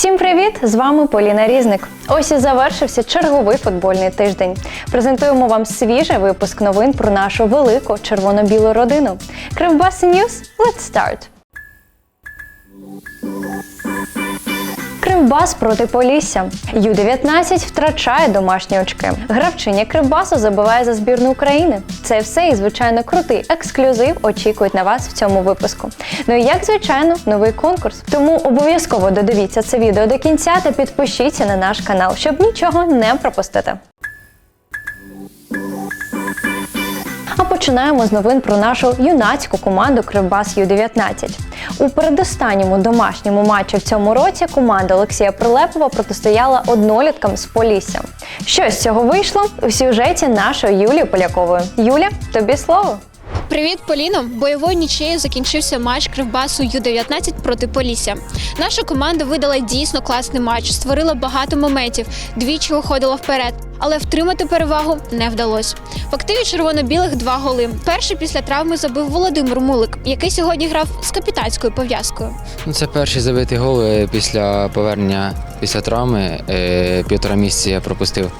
Всім привіт! З вами Поліна Різник. Ось і завершився черговий футбольний тиждень. Презентуємо вам свіжий випуск новин про нашу велику червоно-білу родину. Кривбас News – Let's start! Кривбас проти Полісся. Ю-19 втрачає домашні очки. Гравчиня Кривбасу забиває за збірну України. Це все і звичайно крутий ексклюзив очікують на вас в цьому випуску. Ну і як звичайно, новий конкурс. Тому обов'язково додивіться це відео до кінця та підпишіться на наш канал, щоб нічого не пропустити. Починаємо з новин про нашу юнацьку команду Кривбас Ю-19. У передостанньому домашньому матчі в цьому році команда Олексія Прилепова протистояла одноліткам з Поліссям. Що з цього вийшло у сюжеті нашої Юлії Полякової. Юля, тобі слово. Привіт, Поліно! Бойовою нічею закінчився матч Кривбасу Ю-19 проти Полісся. Наша команда видала дійсно класний матч, створила багато моментів, двічі уходила вперед, але втримати перевагу не вдалося. В активі червоно-білих два голи. Перший після травми забив Володимир Мулик, який сьогодні грав з капітанською пов'язкою. Ну, це перший забитий гол е, після повернення після травми. Е, Півтора місяці я пропустив,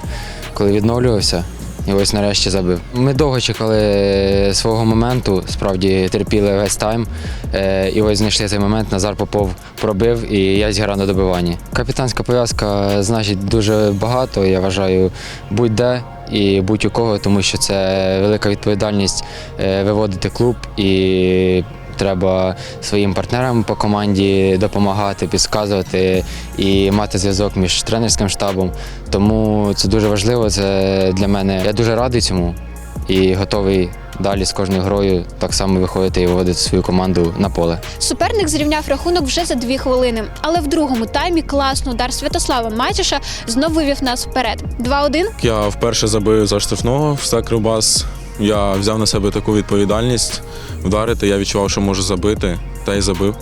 коли відновлювався. І ось нарешті забив. Ми довго чекали свого моменту, справді терпіли весь тайм. Е, І ось знайшли цей момент. Назар Попов пробив, і я зіграв на добиванні. Капітанська пов'язка значить дуже багато. Я вважаю, будь-де і будь у кого, тому що це велика відповідальність е, виводити клуб і треба своїм партнерам по команді допомагати, підказувати і мати зв'язок між тренерським штабом. Тому це дуже важливо. Це для мене. Я дуже радий цьому і готовий далі з кожною грою так само виходити і виводити свою команду на поле. Суперник зрівняв рахунок вже за дві хвилини, але в другому таймі класний удар Святослава Матіша знову вивів нас вперед. 2-1 Я вперше забив за штрафного в Кривбас. Я взяв на себе таку відповідальність вдарити. Я відчував, що можу забити, та й забив.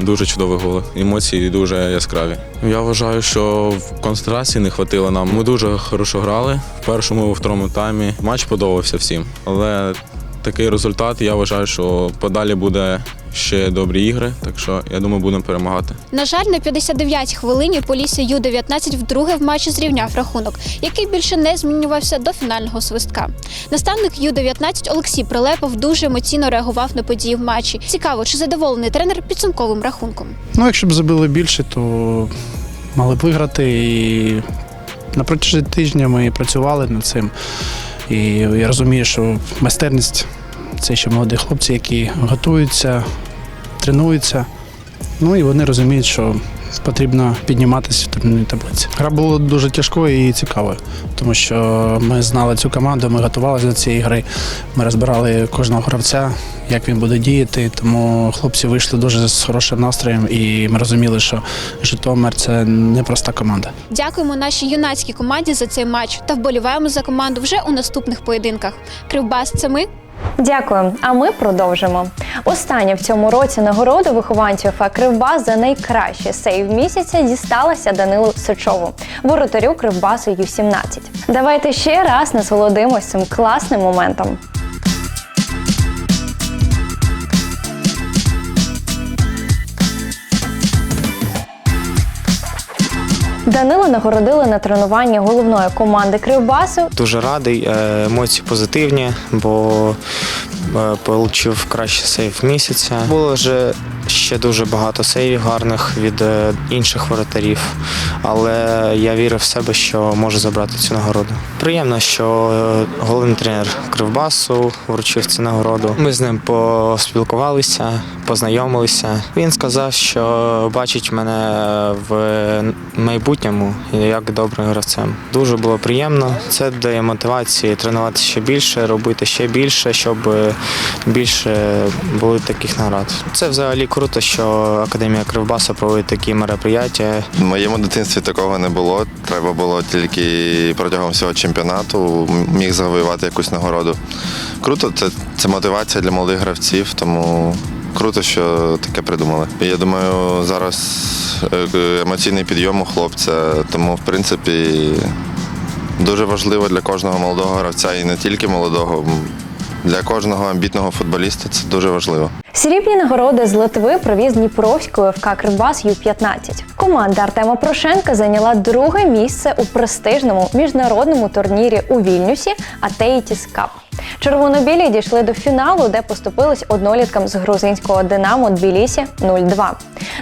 Дуже чудовий гол. Емоції дуже яскраві. Я вважаю, що в концентрації не вистачило нам. Ми дуже хорошо грали в першому в второму таймі. Матч подобався всім. Але такий результат, я вважаю, що подалі буде ще добрі ігри. Так що я думаю, будемо перемагати. На жаль, на 59-й хвилині Полісся Ю-19 вдруге в матчі зрівняв рахунок, який більше не змінювався до фінального свистка. Наставник Ю-19 Олексій Прилепов дуже емоційно реагував на події в матчі. Цікаво, чи задоволений тренер підсумковим рахунком. Ну, якщо б забили більше, то мали б виграти. І на протязі тижня ми працювали над цим. І я розумію, що майстерність це ще молоді хлопці, які готуються, тренуються. Ну і вони розуміють, що потрібно підніматися в турнірній таблиці. Гра була дуже тяжкою і цікавою, тому що ми знали цю команду, ми готувалися до цієї гри. Ми розбирали кожного гравця, як він буде діяти. Тому хлопці вийшли дуже з хорошим настроєм, і ми розуміли, що Житомир це непроста команда. Дякуємо нашій юнацькій команді за цей матч та вболіваємо за команду вже у наступних поєдинках. Кривбас це ми. Дякую. А ми продовжимо. Остання в цьому році нагорода вихованців ФА Кривбас за найкращий сейв місяця дісталася Данилу Сичову, воротарю Кривбасу Ю-17. Давайте ще раз насолодимось цим класним моментом. Данила нагородили на тренуванні головної команди Кривбасу Дуже радий, е, емоції позитивні, бо е, отримав кращий сейф місяця. Було вже ще дуже багато сейвів гарних від е, інших воротарів, але я вірив в себе, що можу забрати цю нагороду. Приємно, що е, головний тренер Кривбасу вручив цю нагороду. Ми з ним поспілкувалися, познайомилися. Він сказав, що бачить мене в майбутньому як добрим гравцем. Дуже було приємно. Це дає мотивації тренуватися ще більше, робити ще більше, щоб більше було таких наград. Це взагалі круто, що Академія Кривбаса проводить такі мероприятия. В моєму дитинстві такого не було. Треба було тільки протягом всього чемпіонату міг завоювати якусь нагороду. Круто, це, це мотивація для молодих гравців, тому круто, що таке придумали. Я думаю, зараз е, емоційний підйом у хлопця, тому в принципі дуже важливо для кожного молодого гравця і не тільки молодого Для кожного амбітного футболіста це дуже важливо. Срібні нагороди з Литви привіз Дніпровської ФК Кривбас Ю-15. Команда Артема Порошенка зайняла друге місце у престижному міжнародному турнірі у Вільнюсі Атеїтіс Кап. Червоно-білі дійшли до фіналу, де поступились одноліткам з грузинського Динамо Тбілісі 0-2.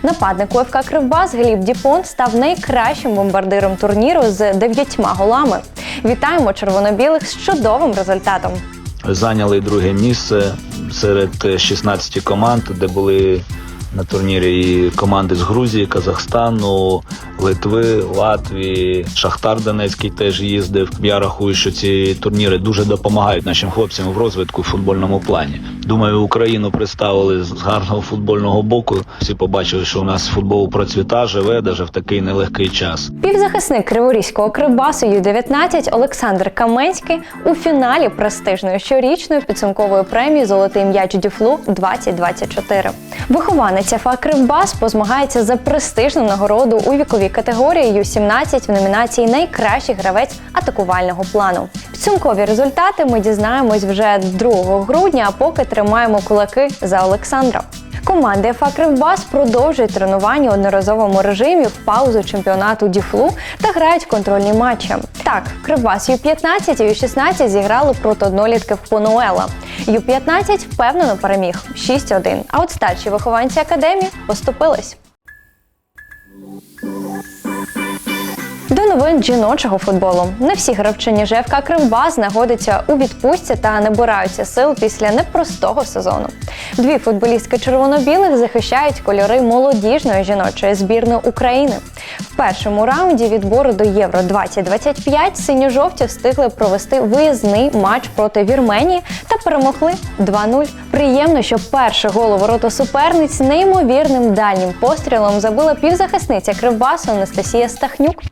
Нападник УФК Кривбас Гліб Діпон став найкращим бомбардиром турніру з дев'ятьма голами. Вітаємо червоно-білих з чудовим результатом. Зайняли друге місце серед 16 команд, де були на турнірі і команди з Грузії, Казахстану, Литви, Латвії, Шахтар Донецький теж їздив. Я рахую, що ці турніри дуже допомагають нашим хлопцям в розвитку в футбольному плані. Думаю, Україну представили з гарного футбольного боку. Всі побачили, що у нас футбол процвіта, живе навіть в такий нелегкий час. Півзахисник Криворізького Кривбасу Ю-19 Олександр Каменський у фіналі престижної щорічної підсумкової премії Золотий м'яч Дюфлу 2024. Вихованець ФА Кривбас позмагається за престижну нагороду у віковій категорії Ю-17 в номінації Найкращий гравець атакувального плану. Підсумкові результати ми дізнаємось вже 2 грудня, а поки тримаємо кулаки за Олександра. Команди ФА Кривбас продовжують тренування у одноразовому режимі в паузу чемпіонату Діфлу та грають контрольні матчі. Так, Кривбас Ю-15 і Ю-16 зіграли проти однолітків Понуела. Ю-15 впевнено переміг 6-1, а от старші вихованці академії поступились. До новин жіночого футболу. Не всі гравчині ЖФК Кривбас знаходяться у відпустці та набираються сил після непростого сезону. Дві футболістки червоно-білих захищають кольори молодіжної жіночої збірної України. В першому раунді відбору до Євро 2025 синьо-жовті встигли провести виїзний матч проти Вірменії та перемогли 2-0. Приємно, що перший гол у ворота суперниць неймовірним дальнім пострілом забила півзахисниця Кривбасу Анастасія Стахнюк.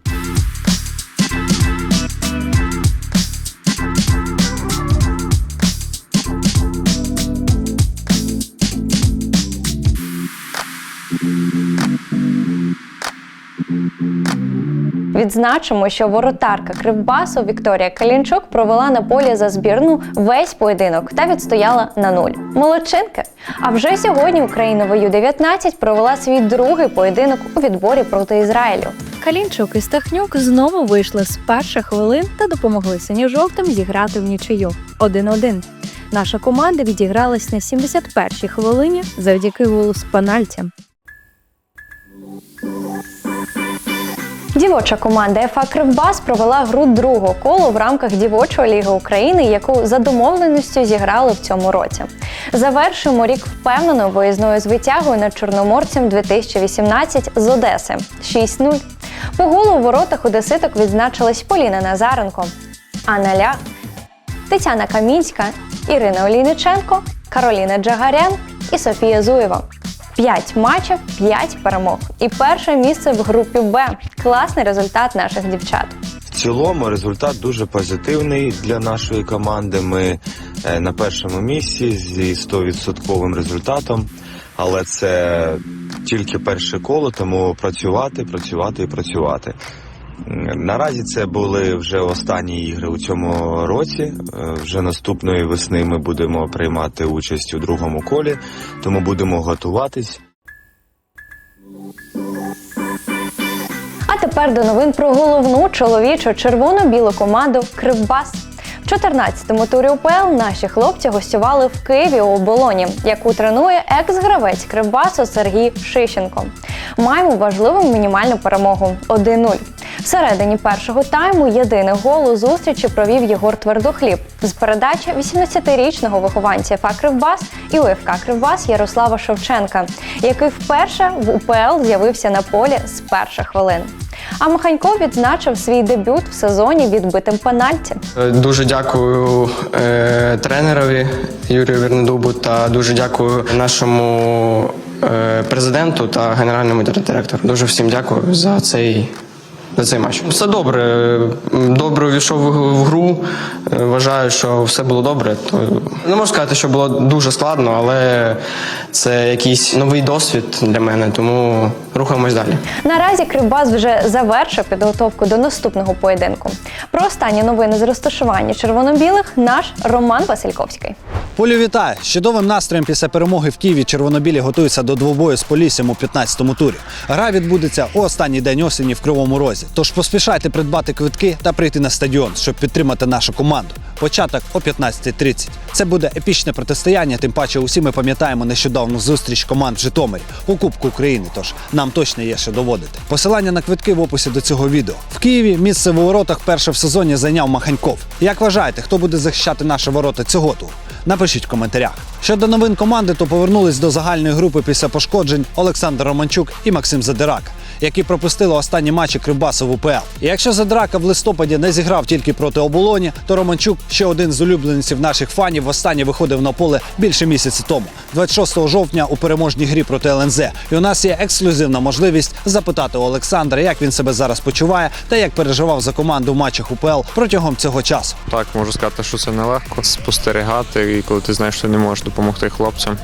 Відзначимо, що воротарка Кривбасу Вікторія Калінчук провела на полі за збірну весь поєдинок та відстояла на нуль. Молодчинки! А вже сьогодні Україна в Ю-19 провела свій другий поєдинок у відборі проти Ізраїлю. Калінчук і Стахнюк знову вийшли з перших хвилин та допомогли синьо-жовтим зіграти в нічию 1-1. Наша команда відігралась на 71-й хвилині завдяки голу з пенальті. Дівоча команда ФА Кривбас провела гру другого колу в рамках дівочої ліги України, яку за домовленістю зіграли в цьому році. Завершуємо рік впевненою виїзною звитягою над Чорноморцем 2018 з Одеси 6-0. По голу у воротах одеситок відзначились Поліна Назаренко, Анна Лях, Тетяна Камінська, Ірина Олійниченко, Кароліна Джагарян і Софія Зуєва. П'ять матчів, п'ять перемог. І перше місце в групі Б. Класний результат наших дівчат. В цілому результат дуже позитивний для нашої команди. Ми е, на першому місці зі 100% результатом, але це тільки перше коло, тому працювати, працювати і працювати. Наразі це були вже останні ігри у цьому році. Е, Вже наступної весни ми будемо приймати участь у другому колі, тому будемо готуватись. А тепер до новин про головну чоловічу червоно-білу команду Кривбас. В 14-му турі УПЛ наші хлопці гостювали в Києві у оболоні, яку тренує екс-гравець Кривбасу Сергій Шищенко. Маємо важливу мінімальну перемогу 1-0. Всередині першого тайму єдиний гол у зустрічі провів Єгор Твердохліб з передачі 18-річного вихованця ФА Кривбас і УФК Кривбас Ярослава Шевченка, який вперше в УПЛ з'явився на полі з перших хвилин. А Маханько відзначив свій дебют в сезоні відбитим пенальті. Дуже дякую е, тренерові Юрію Вернедубу та дуже дякую нашому е, президенту та генеральному директору. Дуже всім дякую за цей. За цей матч. Все добре. Добре увійшов в гру. Вважаю, що все було добре. То не можу сказати, що було дуже складно, але це якийсь новий досвід для мене, тому рухаємось далі. Наразі Кривбас вже завершив підготовку до наступного поєдинку. Про останні новини з розташування червоно-білих наш Роман Васильковський. Полю вітає! З чудовим настроєм після перемоги в Києві червонобілі готуються до двобою з Поліссям у 15-му турі. Гра відбудеться у останній день осені в Кривому Розі. Тож поспішайте придбати квитки та прийти на стадіон, щоб підтримати нашу команду. Початок о 15.30. Це буде епічне протистояння. Тим паче, усі ми пам'ятаємо нещодавну зустріч команд в Житомирі у Кубку України. Тож нам точно є що доводити. Посилання на квитки в описі до цього відео. В Києві місце в воротах перше в сезоні зайняв Маханьков. Як вважаєте, хто буде захищати наші ворота цього туру? Напишіть в коментарях. Щодо новин команди, то повернулись до загальної групи після пошкоджень Олександр Романчук і Максим Задирака, які пропустили останні матчі Кривбасу в УПЛ. І якщо Задирака в листопаді не зіграв тільки проти оболоні, то Романчук, ще один з улюбленців наших фанів, востаннє виходив на поле більше місяця тому, 26 жовтня у переможній грі проти ЛНЗ. І у нас є ексклюзивна можливість запитати у Олександра, як він себе зараз почуває та як переживав за команду в матчах УПЛ протягом цього часу. Так, можу сказати, що це нелегко спостерігати, і коли ти знаєш, що не можеш допомогти хлопцям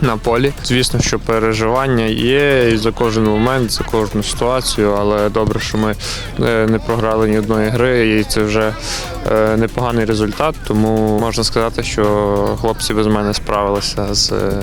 на полі. Звісно, що переживання є і за кожен момент, за кожну ситуацію, але добре, що ми е, не програли ні одної гри, і це вже е, непоганий результат. Тому можна сказати, що хлопці без мене справилися з, е,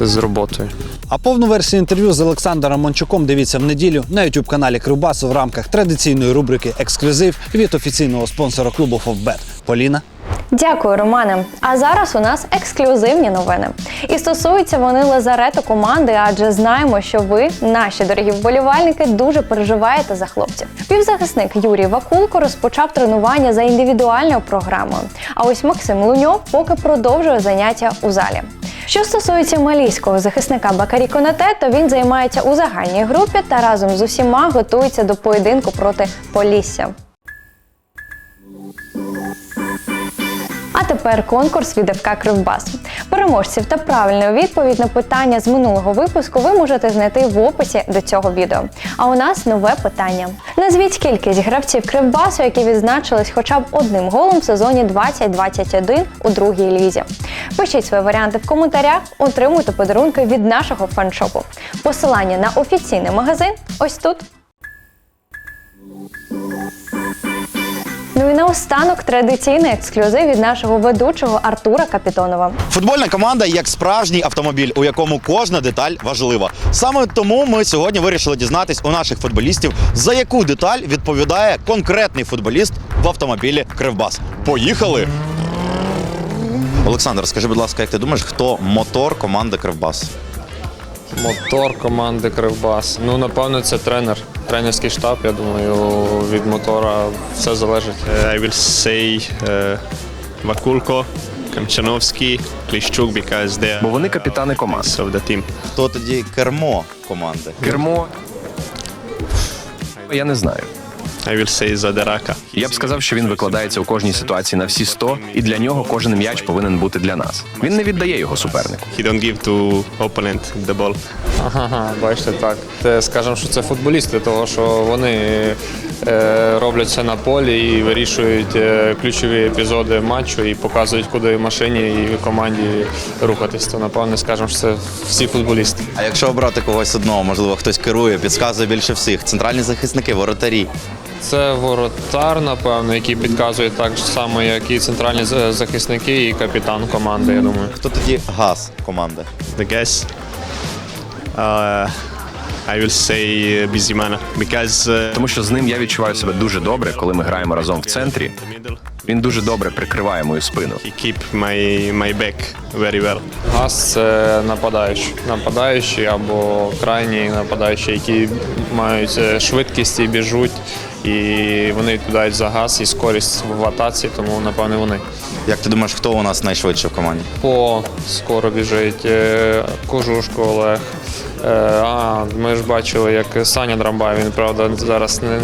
з роботою. А повну версію інтерв'ю з Олександром Мончуком дивіться в неділю на youtube каналі Кривбасу в рамках традиційної рубрики Ексклюзив від офіційного спонсора клубу Фовбет. Поліна. Дякую, Романе. А зараз у нас ексклюзивні новини. І стосуються вони лазарету команди, адже знаємо, що ви, наші дорогі вболівальники, дуже переживаєте за хлопців. Півзахисник Юрій Вакулко розпочав тренування за індивідуальною програмою. А ось Максим Луньов поки продовжує заняття у залі. Що стосується малійського захисника Бакарі Конате, то він займається у загальній групі та разом з усіма готується до поєдинку проти Полісся. Тепер конкурс від ФК Кривбас. Переможців та правильну відповідь на питання з минулого випуску ви можете знайти в описі до цього відео. А у нас нове питання. Назвіть кількість гравців Кривбасу, які відзначились хоча б одним голом в сезоні 2021 у другій лізі. Пишіть свої варіанти в коментарях, отримуйте подарунки від нашого фаншопу. Посилання на офіційний магазин ось тут. Ну і наостанок традиційний ексклюзив від нашого ведучого Артура Капітонова. Футбольна команда як справжній автомобіль, у якому кожна деталь важлива. Саме тому ми сьогодні вирішили дізнатись у наших футболістів, за яку деталь відповідає конкретний футболіст в автомобілі Кривбас. Поїхали! Олександр, скажи, будь ласка, як ти думаєш, хто мотор команди Кривбас? Мотор команди Кривбас. Ну, напевно, це тренер. Тренерський штаб, я думаю, від мотора все залежить. I will say uh, Vakulko, Kamchanovsky, Klishchuk because they are Бо вони капітани команд. of the team. Хто тоді кермо команди? Кермо. Я не знаю. I will say Zadaraka. Я б сказав, що він викладається у кожній ситуації на всі 100, і для нього кожен м'яч повинен бути для нас. Він не віддає його супернику. He don't give to opponent the ball. Ага, бачите, так. Це, скажемо, що це футболісти, того що вони е, роблять це на полі і вирішують е, ключові епізоди матчу і показують, куди машині і команді рухатись. То напевно скажемо, що це всі футболісти. А якщо обрати когось одного, можливо, хтось керує, підказує більше всіх. Центральні захисники, воротарі. Це воротар, напевно, який підказує так само, як і центральні захисники, і капітан команди. Я думаю. Хто тоді газ команди? The guess. Uh, I will say Bizimana because uh, Тому що з ним я відчуваю себе дуже добре, коли ми граємо разом в центрі. the middle. Він дуже добре прикриває мою спину. He keep my my back very well. Газ це нападаючий. Нападаючий або крайній нападаючий, які мають е, швидкість і біжуть, і вони відповідають за газ і скорість в атаці, тому напевне вони. Як ти думаєш, хто у нас найшвидше в команді? По скоро біжить е, Кожушко Олег. Е, А, ми ж бачили, як Саня Драмбай, він правда зараз не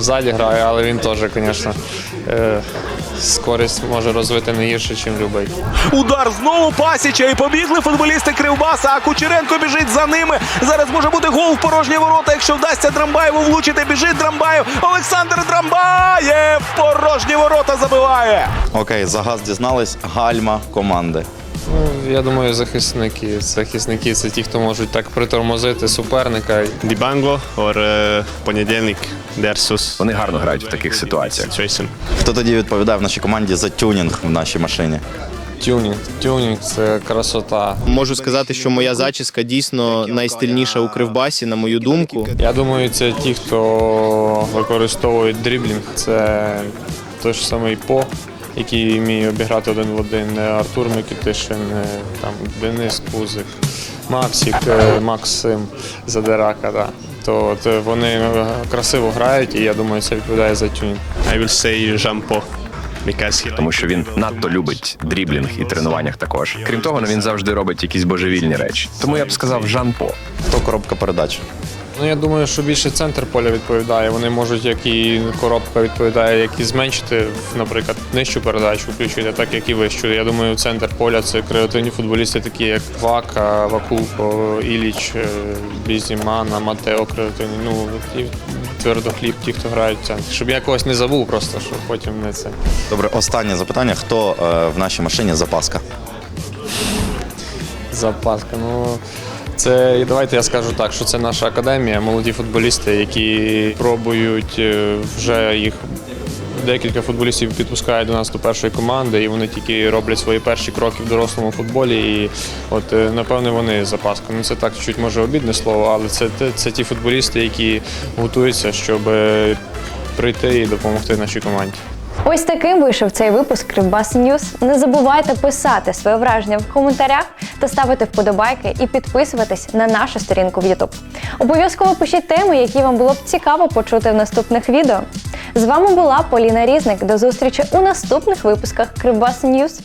ззаді грає, але він теж, звісно, е, скорість може розвити не гірше, ніж любий. Удар знову пасіча і побігли футболісти Кривбаса. А Кучеренко біжить за ними. Зараз може бути гол в порожні ворота. Якщо вдасться Драмбаєву влучити, біжить Драмбаєв. Олександр Драмбаєв порожні ворота забиває. Окей, за газ дізнались. Гальма команди. Я думаю, захисники. Захисники це ті, хто можуть так притормозити суперника. Дібанго or е, понедільник Дерсус. Вони гарно грають в таких ситуаціях. Хто тоді відповідає в нашій команді за тюнінг в нашій машині? Тюнінг. Тюнінг це красота. Можу сказати, що моя зачіска дійсно найстильніша у кривбасі, на мою думку. Я думаю, це ті, хто використовують дріблінг. Це той ж самий По, який вміє обіграти один в один. Артур Микитишин, е, там Денис Кузик, Максик, е, Максим Задирака. Да. То от вони е, красиво грають, і я думаю, це відповідає за тюнінг. I will say Тому що він надто любить дріблінг і тренуваннях також. Крім того, він завжди робить якісь божевільні речі. Тому я б сказав Жан По. Хто коробка передач? Ну я думаю, що більше центр поля відповідає. Вони можуть, як і коробка відповідає, як і зменшити, наприклад, нижчу передачу, включити, так як і вищу. Я думаю, центр поля це креативні футболісти, такі як Вака, Вакулко, Іліч, е, Бізімана, Матео креативні. Ну і твердохліб, ті, хто грають в центрі. Щоб я когось не забув, просто щоб потім не це. Добре, останнє запитання. Хто е, в нашій машині запаска? Запаска. Ну це і давайте я скажу так, що це наша академія, молоді футболісти, які пробують е, вже їх. Декілька футболістів підпускають до нас до першої команди, і вони тільки роблять свої перші кроки в дорослому футболі. І от е, напевне вони запаска. Ну це так чуть може обідне слово, але це, це, це ті футболісти, які готуються, щоб е, прийти і допомогти нашій команді. Ось таким вийшов цей випуск Кривбас Ньюс. Не забувайте писати своє враження в коментарях та ставити вподобайки і підписуватись на нашу сторінку в YouTube. Обов'язково пишіть теми, які вам було б цікаво почути в наступних відео. З вами була Поліна Різник. До зустрічі у наступних випусках Кривбас Ньюз.